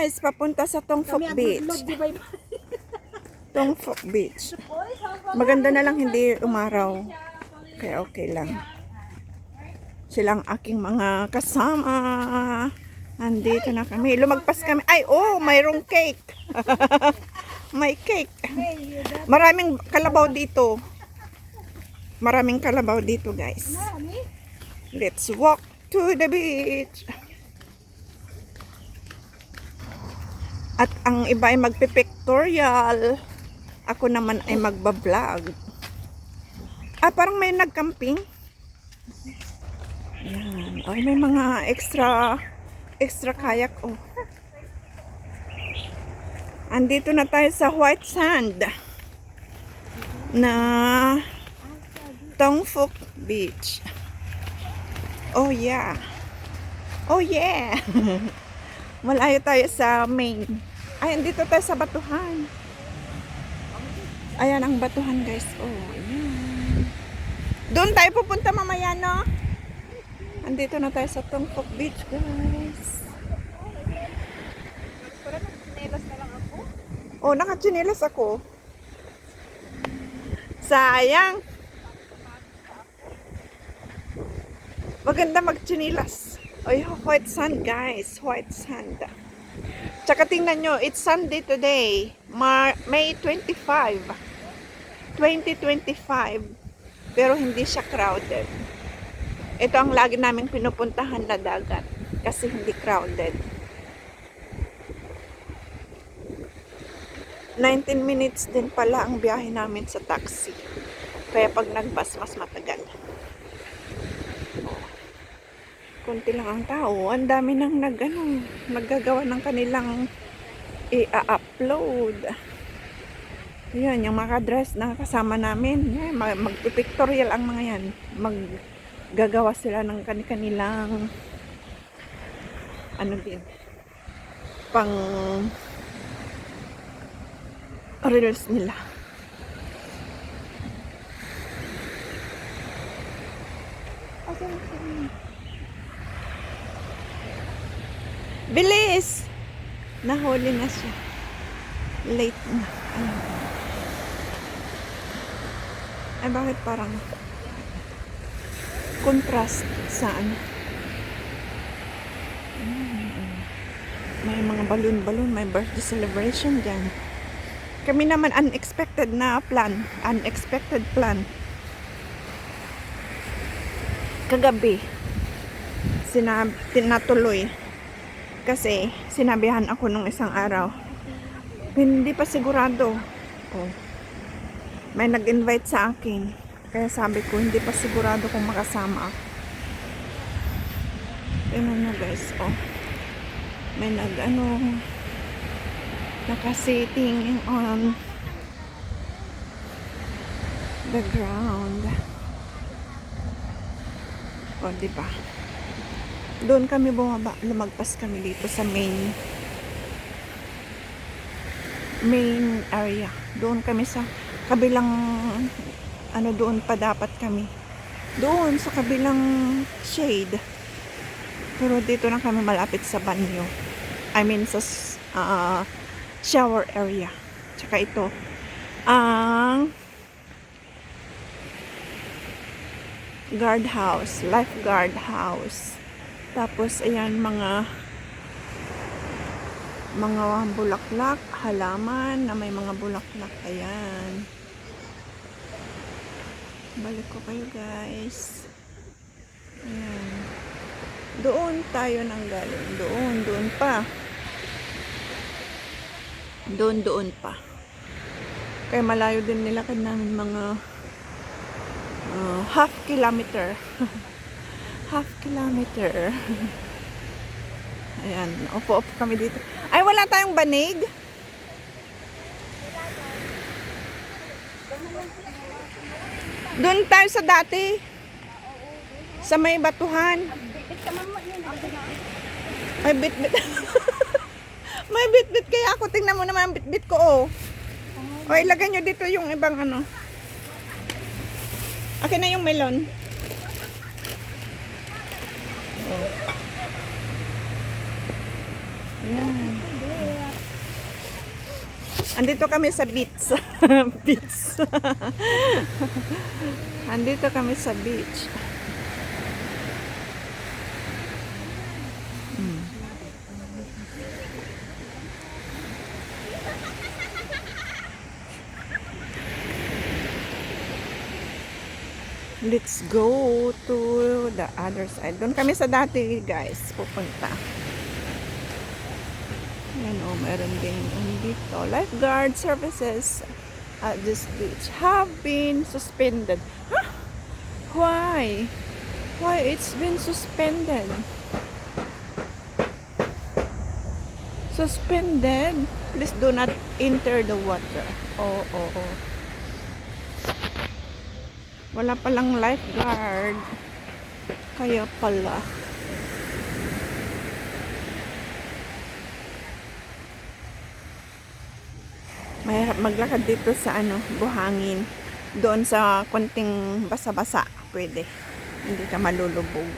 guys, papunta sa Tongfok Beach. Tongfok Beach. Maganda na lang hindi umaraw. Kaya okay lang. Silang aking mga kasama. Andito na kami. Lumagpas kami. Ay, oh, mayroong cake. May cake. Maraming kalabaw dito. Maraming kalabaw dito, guys. Let's walk to the beach. At ang iba ay magpipictorial. Ako naman ay magbablog. Ah, parang may nagcamping. Yan. Ay, may mga extra extra kayak. Oh. Andito na tayo sa white sand na Tongfuk Beach. Oh yeah. Oh yeah. Malayo tayo sa main. Ay, andito tayo sa batuhan. Ayan ang batuhan, guys. Oh, ayan. Doon tayo pupunta mamaya, no? Andito na tayo sa Tongkok Beach, guys. Oh, nakachinelas ako. Sayang. Maganda magchinilas. Ay, white sand, guys. White sand. Tsaka tingnan nyo, it's Sunday today. Mar May 25. 2025. Pero hindi siya crowded. Ito ang lagi namin pinupuntahan na dagat. Kasi hindi crowded. 19 minutes din pala ang biyahe namin sa taxi. Kaya pag nag-bus, mas matagal. Kunti lang ang tao. Ang dami nang nag, ano, naggagawa ng kanilang i-upload. Yan, yung mga dress na kasama namin. Yan, mag- magpipictorial ang mga yan. Maggagawa sila ng kanilang ano din pang reels nila. Bilis! Nahuli na siya. Late na. Ayun. Ay, bakit parang contrast sa ano? Mm. May mga balloon-balloon, may birthday celebration dyan. Kami naman unexpected na plan. Unexpected plan. Kagabi, sinab tinatuloy. Kasi sinabihan ako nung isang araw. Hindi pa sigurado. Oh. May nag-invite sa akin. Kaya sabi ko, hindi pa sigurado kung makasama ako. Tingnan nyo guys, oh. May nag, ano, nakasitting on the ground. O, di ba? Doon kami bumaba, lumagpas kami dito sa main main area. Doon kami sa kabilang ano doon pa dapat kami. Doon sa kabilang shade. Pero dito lang kami malapit sa banyo. I mean sa ah, shower area. Tsaka ito ang guard house, lifeguard house. Tapos ayan mga mga bulaklak, halaman na may mga bulaklak. Ayan. Balik ko kayo guys. Ayan. Doon tayo nang galing. Doon, doon pa. Doon, doon pa. Kaya malayo din nila namin mga uh, half kilometer. half kilometer. Ayan, upo-upo kami dito. Ay, wala tayong banig? Doon tayo sa dati. Sa may batuhan. May bit-bit. may bit-bit kaya ako. Tingnan mo naman ang bit-bit ko, oh. O, ilagay nyo dito yung ibang ano. Akin na yung melon. Oh. Yan. Andito kami sa beach. beach. Andito kami sa beach. Let's go to the other side. Doon kami sa dati, guys, pupunta. Yan o, meron din dito. Lifeguard services at this beach have been suspended. Huh? Why? Why it's been suspended? Suspended? Please do not enter the water. Oh, oh, oh. Wala palang lifeguard. Kaya pala. Mahirap maglakad dito sa ano, buhangin. Doon sa konting basa-basa, pwede. Hindi ka malulubog.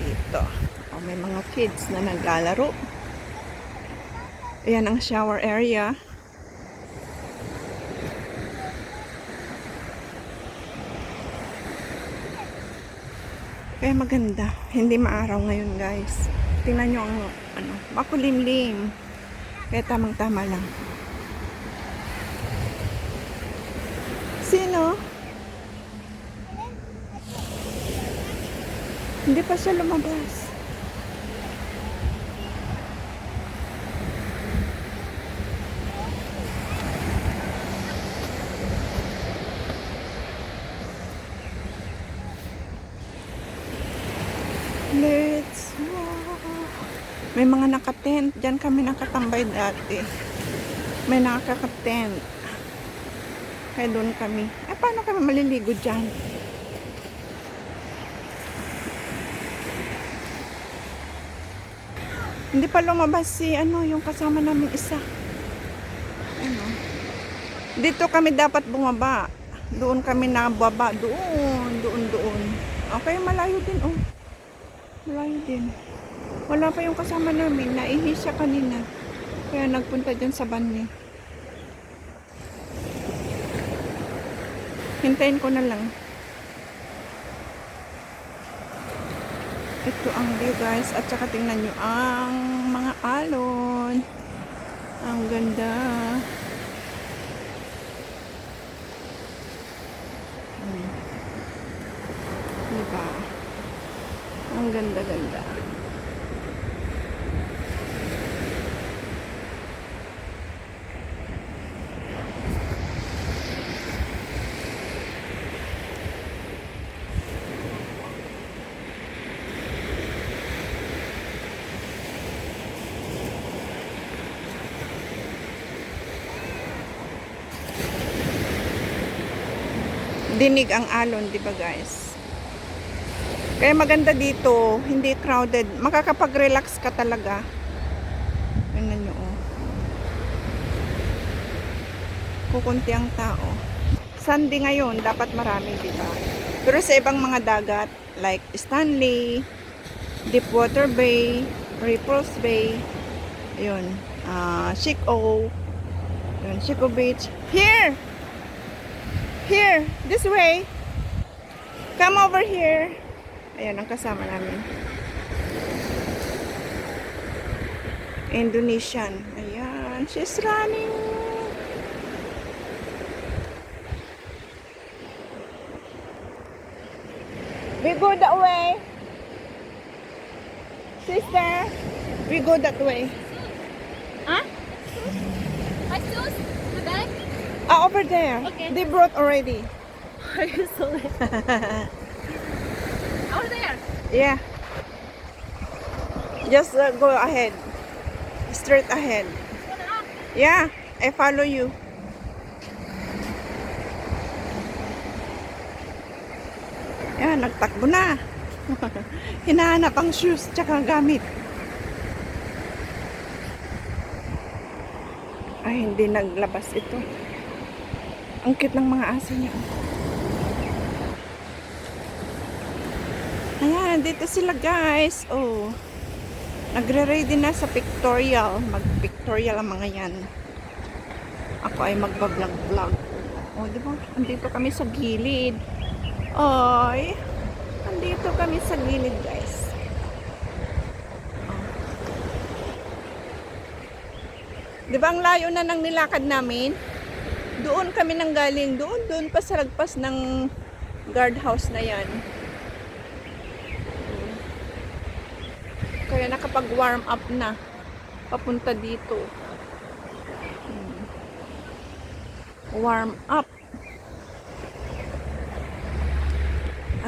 Dito. O, may mga kids na naglalaro. Ayan ang shower area. Kaya maganda. Hindi maaraw ngayon, guys. Tingnan nyo ang ano, makulimlim. Kaya tamang-tama lang. Sino? Hindi pa siya lumabas. Let's walk. May mga nakatent. Diyan kami nakatambay dati. May nakakatent. Kaya doon kami. Eh, paano kami maliligo dyan? Hindi pa lumabas si ano, yung kasama namin isa. Ano? Dito kami dapat bumaba. Doon kami nababa. Doon, doon, doon. Okay, malayo din, oh. Malayo din. Wala pa yung kasama namin. Naihi siya kanina. Kaya nagpunta dyan sa banyo. Hintayin ko na lang. Ito ang view guys. At saka tingnan nyo ang mga alon. Ang ganda. Diba? Ang ganda-ganda. Dinig ang alon, di ba guys? Kaya maganda dito, hindi crowded. Makakapag-relax ka talaga. Tingnan nyo, oh. Kukunti ang tao. Sunday ngayon, dapat marami, di ba? Pero sa ibang mga dagat, like Stanley, Deepwater Bay, Repulse Bay, ayun, ah, Chico, ayun, Chico Beach. Here! Here, this way. Come over here. Ayan, ang kasama namin. Indonesian. Ayan, she's running. We go that way. Sister, we go that way. Huh? My shoes, the bag. Ah, over there. Okay. They brought already. Are you so late? Over there. Yeah. Just uh, go ahead. Straight ahead. Yeah, I follow you. Yan, nagtakbo na. Hinahanap ang shoes tsaka gamit. Ay, hindi naglabas ito. Ang cute ng mga aso niya. Ayan, dito sila guys. Oh. Nagre-ready na sa pictorial. Mag-pictorial ang mga yan. Ako ay magbablog-vlog. O, di ba? Andito kami sa gilid. Ay, andito kami sa gilid, guys. Oh. Di ang layo na ng nilakad namin? Doon kami nang galing. Doon, doon pa sa lagpas ng guardhouse na yan. Kaya nakapag-warm up na. Papunta dito. Hmm. Warm up.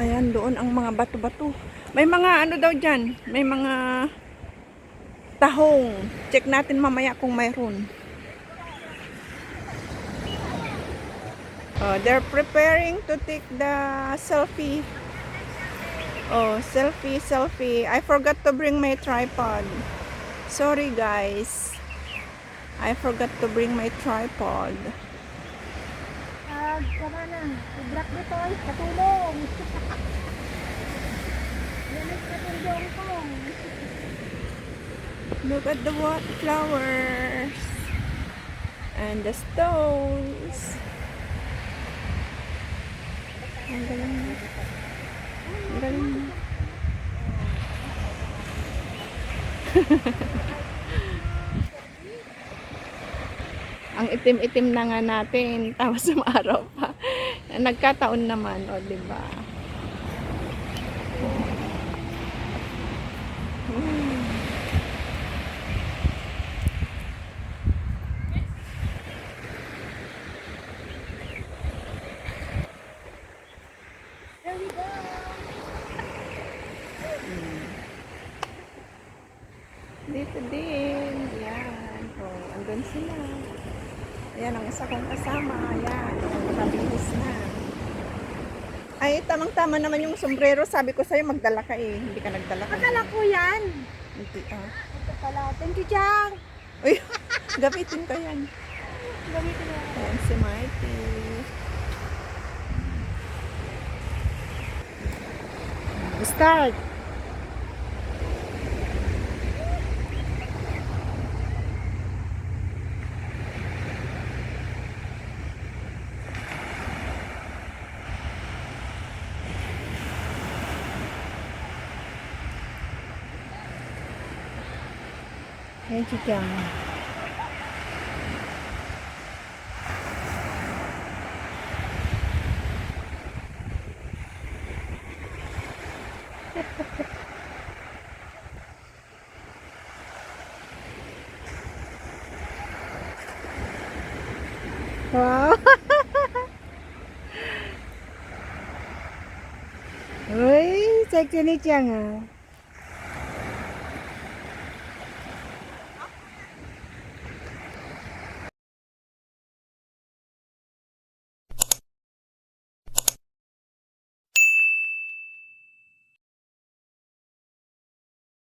Ayan, doon ang mga bato-bato. May mga ano daw dyan. May mga tahong. Check natin mamaya kung mayroon. Oh, they're preparing to take the selfie. Oh, selfie, selfie. I forgot to bring my tripod. Sorry, guys. I forgot to bring my tripod. Ah, tama na. I-block dito ay katulong. Yan ay katulong ko. Look at the what flowers and the stones. Ang galing na. Ang galing na. Ang itim-itim na nga natin, tapos araw pa. Nagkataon naman, o, di ba? Hmm. There we go. Dito din. Yan. Oh, andun sila. Isa kong kasama. Ayan. Nakabihis na. Ay, tamang-tama naman yung sombrero. Sabi ko sa'yo, magdala ka eh. Hindi ka nagdala ka. Akala ko yan. Hindi ah. Ito pala. Thank you, Chang. Uy, gamitin ko yan. Gamitin mo. Ayan si Marty. Start! Thank you, Kang. Wow! Uy, sexy ni Chang ah.